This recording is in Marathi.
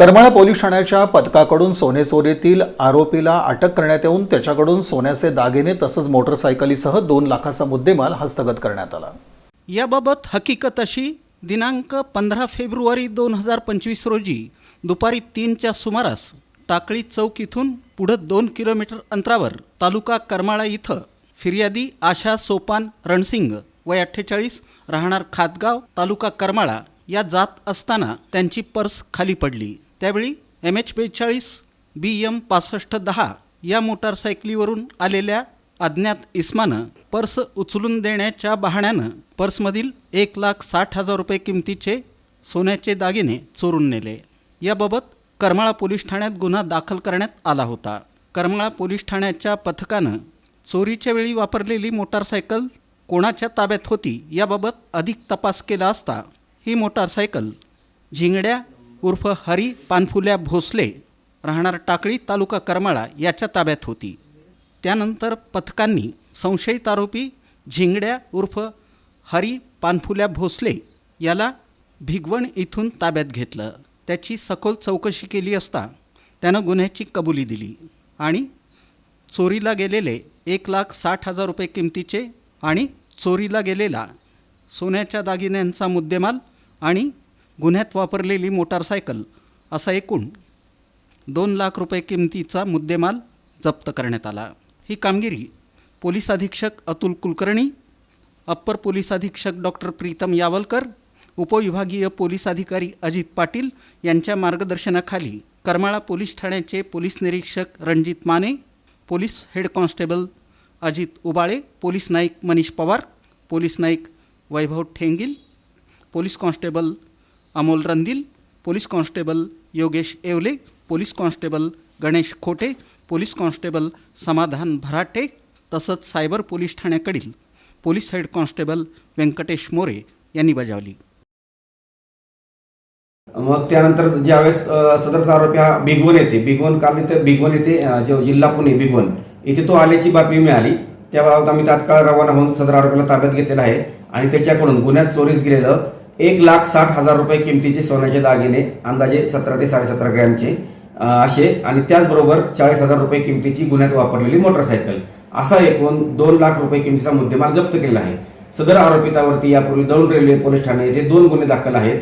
करमाळा पोलीस ठाण्याच्या पथकाकडून सोने चोरीतील आरोपीला अटक करण्यात येऊन त्याच्याकडून सोन्याचे दागिने तसंच मोटरसायकलीसह दोन लाखाचा मुद्देमाल हस्तगत करण्यात आला. याबाबत हकीकत अशी दिनांक पंधरा फेब्रुवारी दोन हजार पंचवीस रोजी दुपारी तीनच्या सुमारास टाकळी चौक इथून पुढं दोन किलोमीटर अंतरावर तालुका करमाळा इथं फिर्यादी आशा सोपान रणसिंग वय अठ्ठेचाळीस राहणार खातगाव तालुका करमाळा या जात असताना त्यांची पर्स खाली पडली. त्यावेळी एम एच बेचाळीस बी एम पासष्ट दहा या मोटारसायकलीवरून आलेल्या अज्ञात इस्मानं पर्स उचलून देण्याच्या बहाण्यानं पर्समधील एक लाख साठ हजार रुपये किमतीचे सोन्याचे दागिने चोरून नेले. याबाबत करमाळा पोलीस ठाण्यात गुन्हा दाखल करण्यात आला होता. करमाळा पोलीस ठाण्याच्या पथकानं चोरीच्या वेळी वापरलेली मोटारसायकल कोणाच्या ताब्यात होती याबाबत अधिक तपास केला असता ही मोटारसायकल झिंगड्या उर्फ हरी पानफुल्या भोसले राहणार टाकळी तालुका करमाळा याच्या ताब्यात होती. त्यानंतर पथकांनी संशयित आरोपी झिंगड्या उर्फ हरी पानफुल्या भोसले याला भिगवण इथून ताब्यात घेतलं. त्याची सखोल चौकशी केली असता त्यानं गुन्ह्याची कबुली दिली आणि चोरीला गेलेले एक लाख साठ हजार रुपये किमतीचे आणि चोरीला गेलेला सोन्याच्या दागिन्यांचा मुद्देमाल आणि गुन्ह्यात वापरलेली मोटारसायकल असा एकूण दोन लाख रुपये किमतीचा मुद्देमाल जप्त करण्यात आला. ही कामगिरी पोलीस अधीक्षक अतुल कुलकर्णी अप्पर पोलीस अधीक्षक डॉक्टर प्रीतम यावलकर उपविभागीय पोलीस अधिकारी अजित पाटील यांच्या मार्गदर्शनाखाली करमाळा पोलीस ठाण्याचे पोलीस निरीक्षक Ranjit Mane police head constable Ajit Ubale police Naik Manish Pawar police Naik Vaibhav Thengil police constable Amol Randil police constable Yogesh Yewale police constable Ganesh Khote police constable Samadhan Bharate तसंच cyber police ठाण्याकडील police head constable Venkatesh More यांनी बजावली. मग त्यानंतर ज्यावेळेस सदरचा आरोपी हा भिगवण येते भिगवण काम येते भिगवण येथे जिल्हा पुणे भिगवण इथे तो आल्याची बातमी मिळाली. त्याबाबत आम्ही तात्काळ रवाना होऊन सदर आरोपीला ताब्यात घेतलेला आहे. आणि त्याच्याकडून गुन्ह्यात चोरीस गेलेलं एक लाख साठ हजार रुपये किमतीचे सोन्याचे दागिने अंदाजे सतरा ते साडेसतरा ग्रॅमचे असे. आणि त्याचबरोबर चाळीस हजार रुपये किमतीची गुन्ह्यात वापरलेली मोटरसायकल. असा एकूण दोन लाख रुपये किमतीचा मुद्देमाल जप्त केला आहे. सदर आरोपितावरती यापूर्वी दौंड रेल्वे पोलीस ठाणे येथे दोन गुन्हे दाखल आहेत.